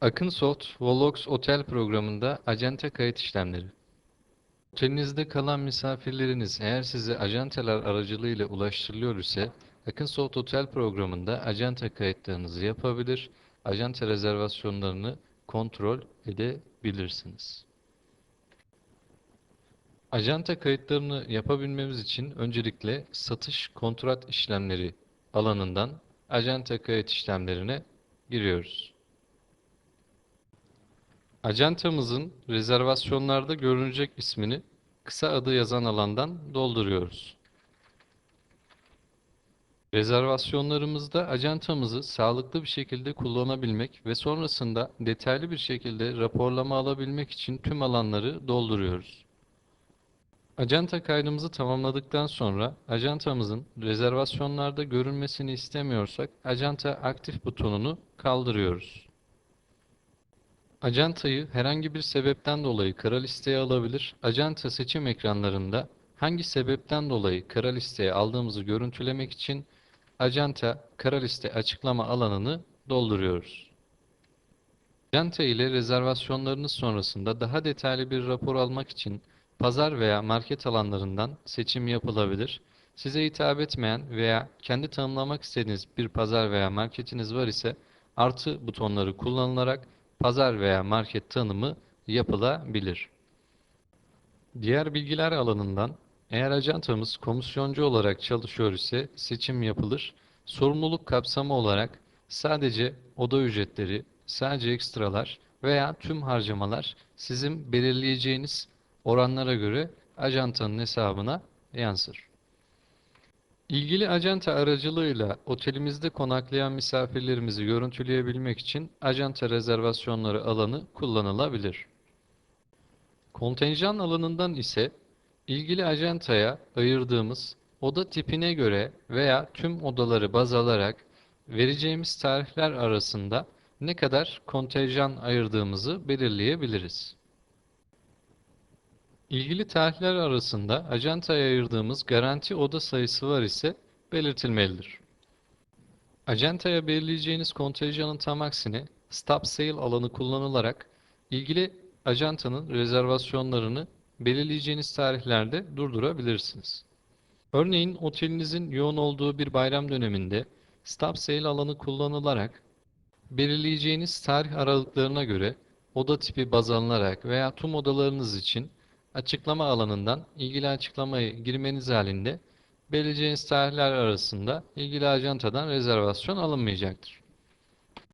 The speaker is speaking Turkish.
Akınsoft Volox Otel programında acente kayıt işlemleri. Otelinizde kalan misafirleriniz eğer size acenteler aracılığıyla ulaştırılıyor ise Akınsoft Otel programında acente kayıtlarınızı yapabilir, acente rezervasyonlarını kontrol edebilirsiniz. Acente kayıtlarını yapabilmemiz için öncelikle satış kontrat işlemleri alanından acente kayıt işlemlerine giriyoruz. Acentamızın rezervasyonlarda görünecek ismini kısa adı yazan alandan dolduruyoruz. Rezervasyonlarımızda acentamızı sağlıklı bir şekilde kullanabilmek ve sonrasında detaylı bir şekilde raporlama alabilmek için tüm alanları dolduruyoruz. Acenta kaydımızı tamamladıktan sonra acentamızın rezervasyonlarda görünmesini istemiyorsak acenta aktif butonunu kaldırıyoruz. Acentayı herhangi bir sebepten dolayı kara listeye alabilir. Acenta seçim ekranlarında hangi sebepten dolayı kara listeye aldığımızı görüntülemek için Acenta kara liste açıklama alanını dolduruyoruz. Acenta ile rezervasyonlarınız sonrasında daha detaylı bir rapor almak için pazar veya market alanlarından seçim yapılabilir. Size hitap etmeyen veya kendi tanımlamak istediğiniz bir pazar veya marketiniz var ise artı butonları kullanılarak pazar veya market tanımı yapılabilir. Diğer bilgiler alanından eğer ajantamız komisyoncu olarak çalışıyor ise seçim yapılır. Sorumluluk kapsamı olarak sadece oda ücretleri, sadece ekstralar veya tüm harcamalar sizin belirleyeceğiniz oranlara göre ajantanın hesabına yansır. İlgili acenta aracılığıyla otelimizde konaklayan misafirlerimizi görüntüleyebilmek için acenta rezervasyonları alanı kullanılabilir. Kontenjan alanından ise ilgili acentaya ayırdığımız oda tipine göre veya tüm odaları baz alarak vereceğimiz tarihler arasında ne kadar kontenjan ayırdığımızı belirleyebiliriz. İlgili tarihler arasında acentaya ayırdığımız garanti oda sayısı var ise belirtilmelidir. Acentaya belirleyeceğiniz kontenjanın tam aksine Stop Sale alanı kullanılarak ilgili ajantanın rezervasyonlarını belirleyeceğiniz tarihlerde durdurabilirsiniz. Örneğin otelinizin yoğun olduğu bir bayram döneminde Stop Sale alanı kullanılarak belirleyeceğiniz tarih aralıklarına göre oda tipi baz alınarak veya tüm odalarınız için açıklama alanından ilgili açıklamayı girmeniz halinde belirleyeceğiniz tarihler arasında ilgili ajantadan rezervasyon alınmayacaktır.